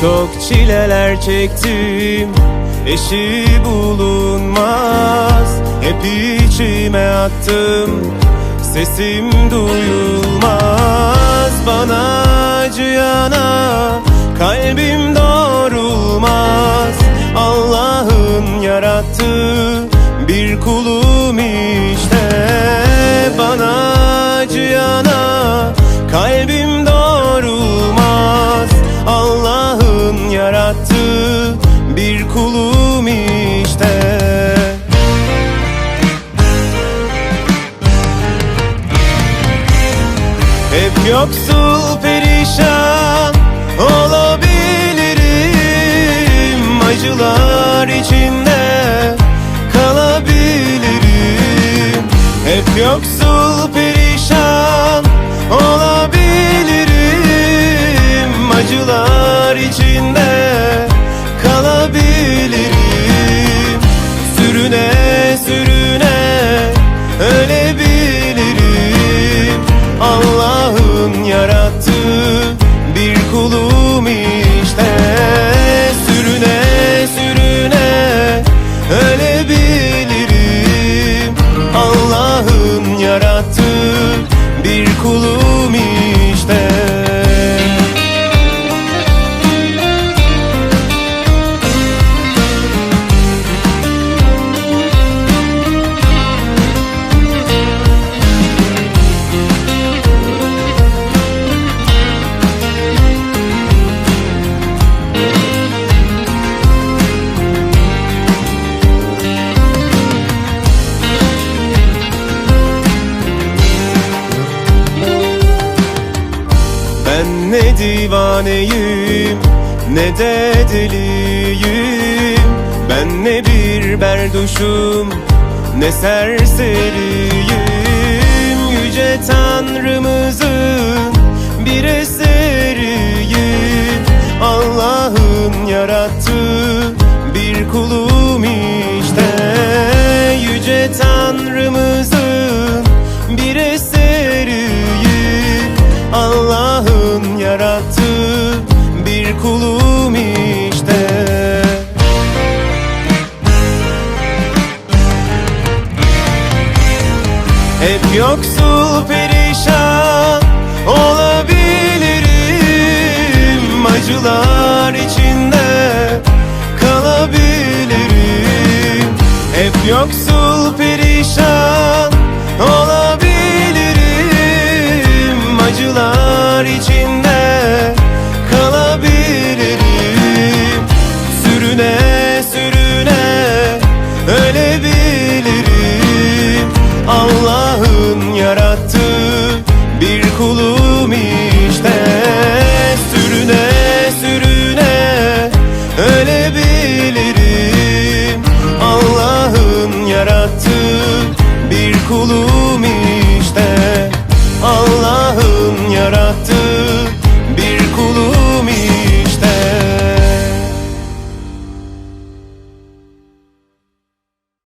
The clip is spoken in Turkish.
Çok çileler çektim. Eşi bulunmaz Hep içime attım. Sesim duyulmaz Bana acıyana Kalbim doğrulmaz Allah'ın yarattığı Bir kulum işte. Bana acıyana Kalbim Hep yoksul perişan olabilirim. Acılar içinde Yarattığı bir kulum işte ne divaneyim ne de deliyim. Ben ne bir berduşum ne serseriyim Yarattığı bir kulum işte. Hep yoksul perişan olabilirim Acılar Yarattığı bir kulum